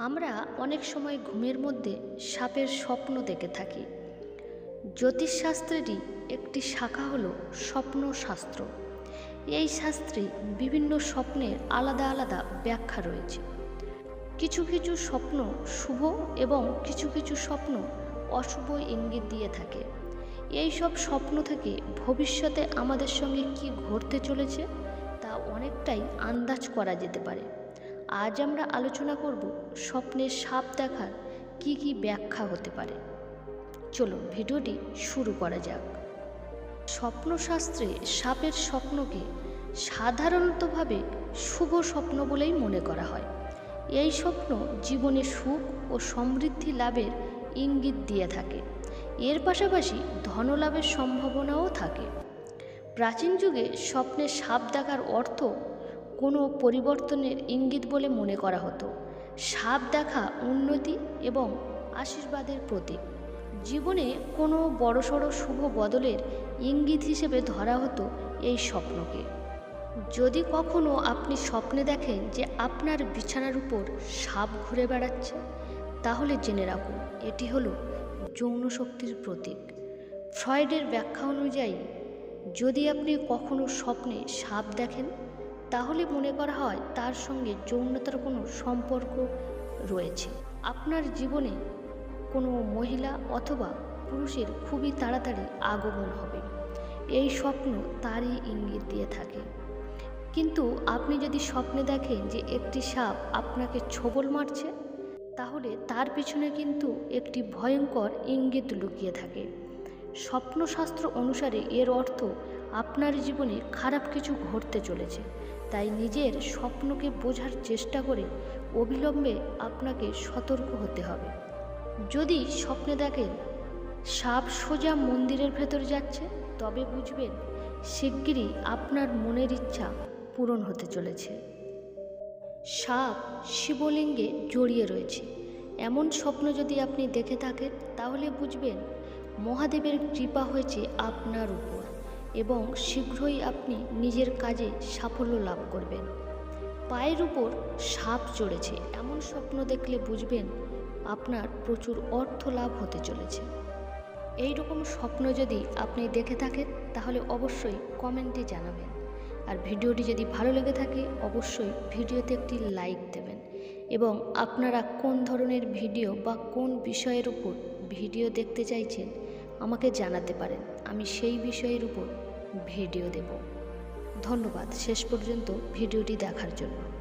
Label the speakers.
Speaker 1: আমরা অনেক সময় ঘুমের মধ্যে সাপের স্বপ্ন দেখে থাকি। জ্যোতিষশাস্ত্রেরই একটি শাখা হলো স্বপ্নশাস্ত্র। এই শাস্ত্রে বিভিন্ন স্বপ্নের আলাদা আলাদা ব্যাখ্যা রয়েছে। কিছু কিছু স্বপ্ন শুভ এবং কিছু কিছু স্বপ্ন অশুভ ইঙ্গিত দিয়ে থাকে। এই সব স্বপ্ন থেকে ভবিষ্যতে আমাদের সঙ্গে কি ঘটতে চলেছে তা অনেকটাই আন্দাজ করা যেতে পারে। আজ আমরা আলোচনা করব স্বপ্নের সাপ দেখার কি কি ব্যাখ্যা হতে পারে। চলুন ভিডিওটি শুরু করা যাক। স্বপ্নশাস্ত্রে সাপের স্বপ্নকে সাধারণতভাবে শুভ স্বপ্ন বলেই মনে করা হয়। এই স্বপ্ন জীবনে সুখ ও সমৃদ্ধি লাভের ইঙ্গিত দিয়ে থাকে। এর পাশাপাশি ধনলাভের সম্ভাবনাও থাকে। প্রাচীন যুগে স্বপ্নে সাপ দেখার অর্থ কোনো পরিবর্তনের ইঙ্গিত বলে মনে করা হতো। সাপ দেখা উন্নতি এবং আশীর্বাদের প্রতীক। জীবনে কোনো বড়সড় শুভ বদলের ইঙ্গিত হিসেবে ধরা হতো এই স্বপ্নকে। যদি কখনো আপনি স্বপ্নে দেখেন যে আপনার বিছানার উপর সাপ ঘুরে বেড়াচ্ছে, তাহলে জেনে রাখুন, এটি হলো যৌন শক্তির প্রতীক। ফ্রয়েডের ব্যাখ্যা অনুযায়ী, যদি আপনি কখনো স্বপ্নে সাপ দেখেন তাহলে মনে করা হয় তার সঙ্গে যৌনতার কোনো সম্পর্ক রয়েছে। আপনার জীবনে কোনো মহিলা অথবা পুরুষের খুবই তাড়াতাড়ি আগমন হবে। এই স্বপ্ন তারই ইঙ্গিত দিয়ে থাকে। কিন্তু আপনি যদি স্বপ্নে দেখেন যে একটি সাপ আপনাকে ছোবল মারছে, তাহলে তার পিছনে কিন্তু একটি ভয়ঙ্কর ইঙ্গিত লুকিয়ে থাকে। স্বপ্নশাস্ত্র অনুসারে এর অর্থ আপনার জীবনে খারাপ কিছু ঘটতে চলেছে, তাই নিজের স্বপ্নকে বোঝার চেষ্টা করে অবিলম্বে আপনাকে সতর্ক হতে হবে। যদি স্বপ্নে দেখেন, সাপ সোজা মন্দিরের ভেতর যাচ্ছে, তবে বুঝবেন শিগগিরই আপনার মনের ইচ্ছা পূরণ হতে চলেছে। সাপ শিবলিঙ্গে জড়িয়ে রয়েছে। এমন স্বপ্ন যদি আপনি দেখে থাকেন, তাহলে বুঝবেন মহাদেবের কৃপা হয়েছে আপনার উপর। এবং শীঘ্রই আপনি নিজের কাজে সাফল্য লাভ করবেন। পায়ের উপর সাপ চড়েছে, এমন স্বপ্ন দেখলে বুঝবেন আপনার প্রচুর অর্থ লাভ হতে চলেছে। এই রকম স্বপ্ন যদি আপনি দেখে থাকেন, তাহলে অবশ্যই কমেন্টে জানাবেন। আর ভিডিওটি যদি ভালো লেগে থাকে, অবশ্যই ভিডিওতে একটি লাইক দেবেন এবং আপনারা কোন ধরনের ভিডিও বা কোন বিষয়ের উপর ভিডিও দেখতে চাইছেন, আমাকে জানাতে পারেন। আমি সেই বিষয়ের উপর ভিডিও দেব। ধন্যবাদ। শেষ পর্যন্ত ভিডিওটি দেখার জন্য।